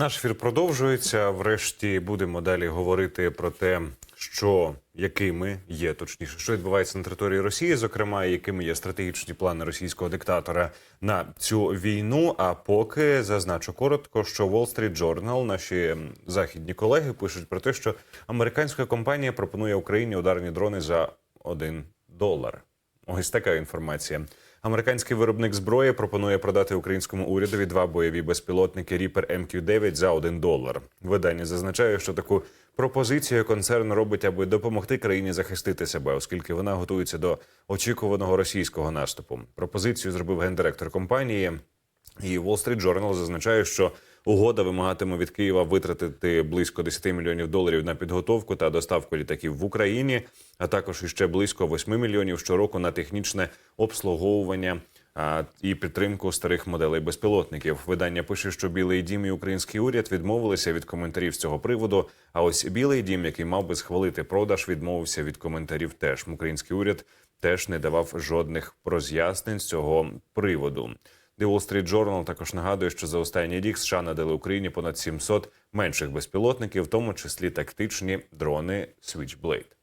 Наш ефір продовжується. Врешті будемо далі говорити про те, що якими є точніше, що відбувається на території Росії, зокрема, якими є стратегічні плани російського диктатора на цю війну. А поки зазначу коротко, що Wall Street Journal, наші західні колеги, пишуть про те, що американська компанія пропонує Україні ударні дрони за 1 долар. Ось така інформація. Американський виробник зброї пропонує продати українському урядові два бойові безпілотники Reaper MQ-9 за 1 долар. Видання зазначає, що таку пропозицію концерн робить, аби допомогти країні захистити себе, оскільки вона готується до очікуваного російського наступу. Пропозицію зробив гендиректор компанії. І Wall Street Journal зазначає, що угода вимагатиме від Києва витратити близько 10 мільйонів доларів на підготовку та доставку літаків в Україні, а також іще близько 8 мільйонів щороку на технічне обслуговування і підтримку старих моделей безпілотників. Видання пише, що Білий Дім і український уряд відмовилися від коментарів з цього приводу. А ось Білий Дім, який мав би схвалити продаж, відмовився від коментарів. Теж український уряд теж не давав жодних роз'яснень з цього приводу. The Wall Street Journal також нагадує, що за останній рік США надали Україні понад 700 менших безпілотників, в тому числі тактичні дрони Switchblade.